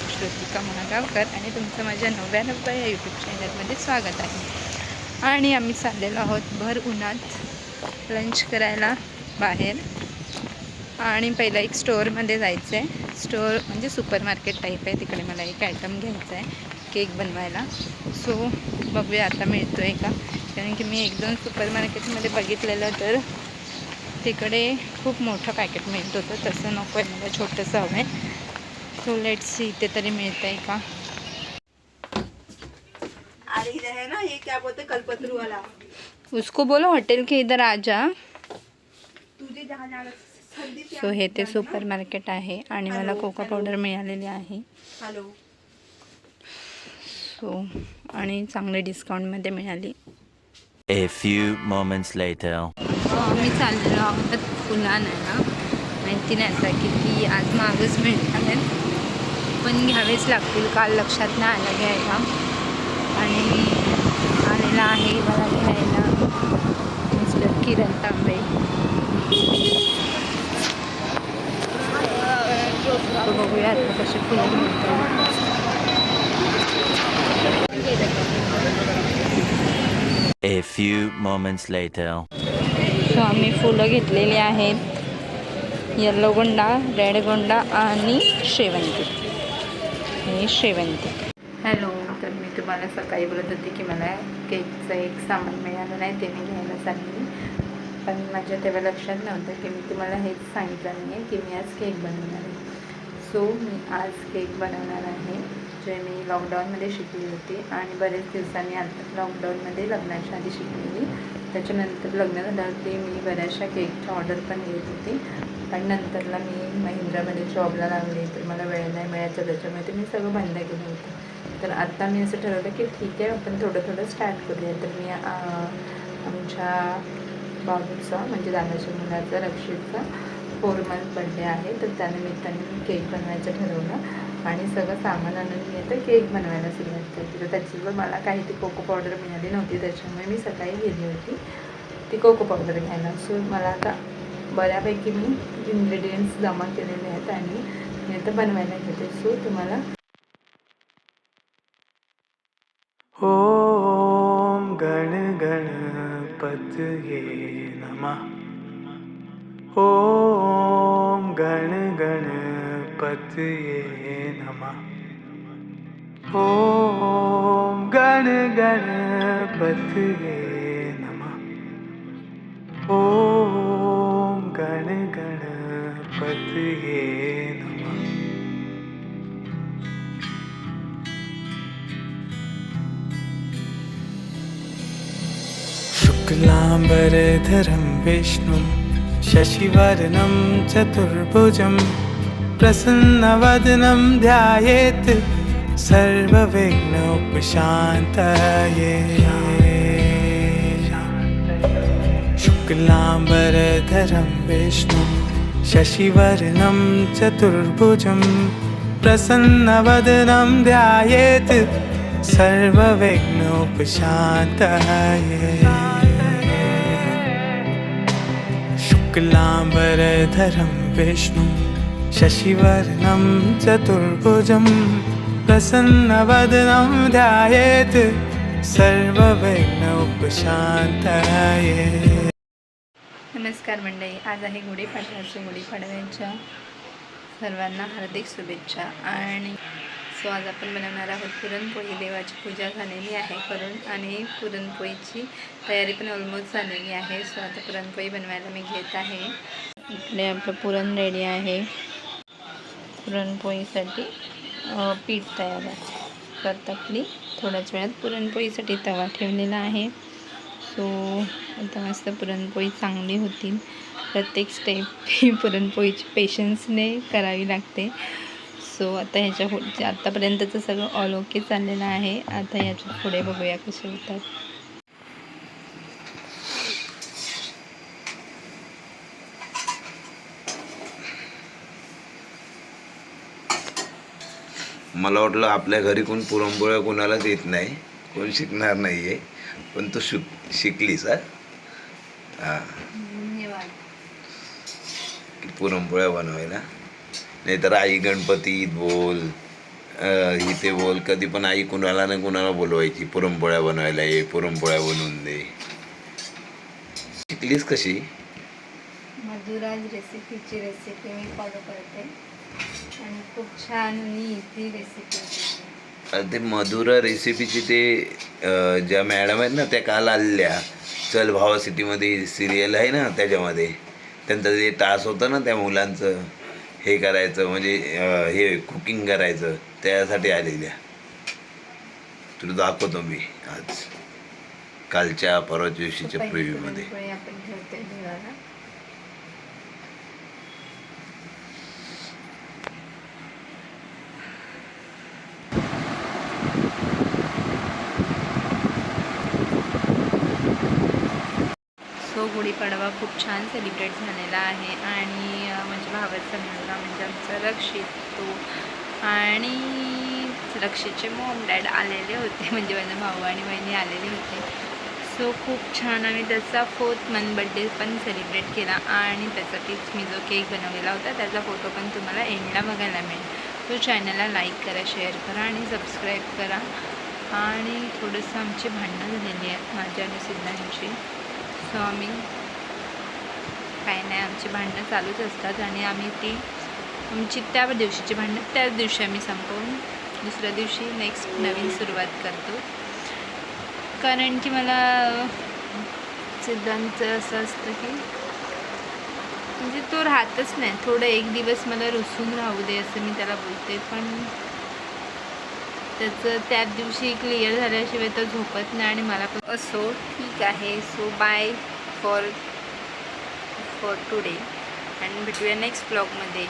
श्रुतिका महागावकर आणि तुमचं माझ्या नव्या नव्या या यूट्यूब चॅनलमध्ये स्वागत आहे. आणि आम्ही चाललेलो आहोत भर उन्हात लंच करायला बाहेर. आणि पहिला एक स्टोअरमध्ये जायचं आहे स्टोअर म्हणजे सुपर मार्केट टाईप आहे. तिकडे मला एक आयटम घ्यायचा आहे केक बनवायला. सो बघूया आता मिळतो आहे का? कारण की मी एक दोन सुपर मार्केटमध्ये बघितलेलं तर तिकडे खूप मोठं पॅकेट मिळत होतं. तसं नको आहे. मला छोटंसं हवं आहे सो लेट्स इथे तरी मिळतं आहे का है ना ये क्या बोलते कलपतरू वाला? उसको बोलो हॉटेल के इधर आ जा। से सो हे ते सुपर मार्केट आहे आणि मला कोका पावडर मिळालेली आहे. हेलो सो आणि चांगले डिस्काउंटमध्ये मिळाली. A few moments later. So आम्ही चाललेलो आहोत फुलांना माहिती नाही आता किती आज मागच मिळणार पण घ्यावेच लागतील. काल लक्षात नाही आलं घ्यायला. आणि आलेला आहे मला घ्यायला. मिस्टर किरण तांबे. बघूया आता कशी फुलं मिळतात. A few moments later. So आम्ही फुलं घेतलेली आहेत. येल्लो गोंडा रेड गोंडा आणि शेवंती हे शेवंती हॅलो तर मी तुम्हाला सकाळी बोलत होते की मला केकचं एक सामान मिळालं नाही ते मी घ्यायला सांगितले पण माझ्या तेव्हा लक्षात नव्हतं की मी तुम्हाला हेच सांगितलं नाही आहे की मी आज केक बनवणार आहे. सो मी आज केक बनवणार आहे जे मी लॉकडाऊनमध्ये शिकली होती आणि बरेच दिवसांनी आता लॉकडाऊनमध्ये लग्नाच्या आधी शिकलेली. त्याच्यानंतर लग्न झाल्यावरती मी बऱ्याचशा केकच्या ऑर्डर पण घेत होती. पण नंतरला मी महिंद्रामध्ये जॉबला लागले तर मला वेळ नाही मिळायचा त्याच्यामुळे ते मी सगळं बंद केलं होतं. तर आत्ता मी असं ठरवलं की ठीक आहे आपण थोडं थोडं स्टार्ट करूया. तर मी आमच्या बाबूचा म्हणजे दादाच्या मुलाचा रक्षितचा फोर मंथ बड्डे आहे. तर त्यानिमित्ताने मी केक बनवायचं ठरवलं आणि सगळं सामान आणून मी आता केक बनवायला सुरुवात केली. तर त्याच्यावर मला काही ती कोको पावडर मिळाली नव्हती त्याच्यामुळे मी सकाळी गेली होती. ती कोको पावडर घ्यायला. सो मला आता बऱ्यापैकी मी इन्ग्रेडियंट्स जमा केलेले आहेत आणि मी आता बनवायला घेते सो तुम्हाला ॐ गण गणपतये नमः ॐ गण गणपतये नमः ॐ गण गणपतये शुक्लाम्बरधरं विष्णुं शशिवर्णं चतुर्भुजं प्रसन्नवदनं ध्यायेत् सर्वविघ्नोपशान्तये। शुक्लाम्बरधरं विष्णुं शशिवर्णं चतुर्भुजं प्रसन्नवदनं ध्यायेत् सर्वविघ्नोपशान्तये शुक्लाम्बरधरं विष्णुं शशिवर्णं चतुर्भुजं प्रसन्नवदनं ध्यायेत् सर्वविघ्नोपशान्तये नमस्कार मंडळी आज आहे गुढीपाडव्याची गुढीपाडव्याच्या सर्वांना हार्दिक शुभेच्छा आणि सो आज आपण बनवणार आहोत पुरणपोळी. देवाची पूजा झालेली आहे करून आणि पुरणपोळीची तयारी पण ऑलमोस्ट झालेली आहे. सो आता पुरणपोळी बनवायला मी घेत आहे. इकडे आपलं पुरण रेडी आहे. पुरणपोळीसाठी पीठ तयार आहे. तर आपली थोड्याच वेळात पुरणपोळीसाठी तवा ठेवलेला आहे. सो आता मस्त पुरणपोळी चांगली होतील. प्रत्येक स्टेप ही पुरणपोळीची पेशन्सने करावी लागते. सो आता ह्याच्या पुढचे आत्तापर्यंतचं सगळं ऑल ओके चाललेलं आहे. आता ह्याच्या पुढे बघूया कसे होतात. मला वाटलं आपल्या घरी कोण पुरणपोळ्या कोणालाच येत नाही. कोण शिकणार नाही आहे पण तू शिक शिकलीस हा? हां. पुरणपोळ्या बनवायला. नाहीतर आई गणपतीत बोल इथे बोल कधी पण आई कुणाला ना कुणाला बोलवायची पुरणपोळ्या बनवायला ये पुरणपोळ्या बनवून दे. शिकलीस कशी? मधुराज रेसिपीची रेसिपी मी फॉलो करते. आणि खूप छान इझी रेसिपी ते. मधुरा रेसिपीची ते ज्या मॅडम आहेत ना त्या काल आलेल्या चल भावा सिटीमध्ये सिरियल आहे ना त्याच्यामध्ये. त्यांचं ते टास होतं ना त्या मुलांचं. हे करायचं म्हणजे हे कुकिंग करायचं त्यासाठी आलेल्या तुला दाखवतो मी आज कालच्या परवा दिवशीच्या सो गुढीपाडवा खूप छान सेलिब्रेट झालेला आहे आणि भावाचा मुलगा म्हणजे आमचा रक्षित तो. आणि रक्षितचे मॉम डॅड आलेले होते. म्हणजे माझा भाऊ आणि बहिणी आलेले होते. सो खूप छान आम्ही त्याचा फोर्थ मंथ बड्डे पण सेलिब्रेट केला. आणि त्यासाठीच मी जो केक बनवलेला होता त्याचा फोटो पण तुम्हाला एंडला बघायला मिळेल. तो चॅनलला लाईक करा शेअर करा आणि सबस्क्राईब करा. आणि थोडंसं आमची भांडणं झालेली आहेत. माझ्या आणि सिद्धांची सो आम्ही काही नाही. आमची भांडणं चालूच असतात आणि आम्ही ती आमची त्या दिवशीची भांडणं त्याच दिवशी आम्ही संपवून दुसऱ्या दिवशी नेक्स्ट नवीन सुरुवात करतो. कारण की मला सिद्धांतचं असं असतं की म्हणजे तो राहतच नाही. थोडं एक दिवस मला रुसून राहू दे असं मी त्याला बोलते. पण त्याचं त्याच दिवशी क्लिअर झाल्याशिवाय तो झोपत नाही आणि मला पण असो ठीक आहे so bye for for today and भेटूया नेक्स्ट ब्लॉगमध्ये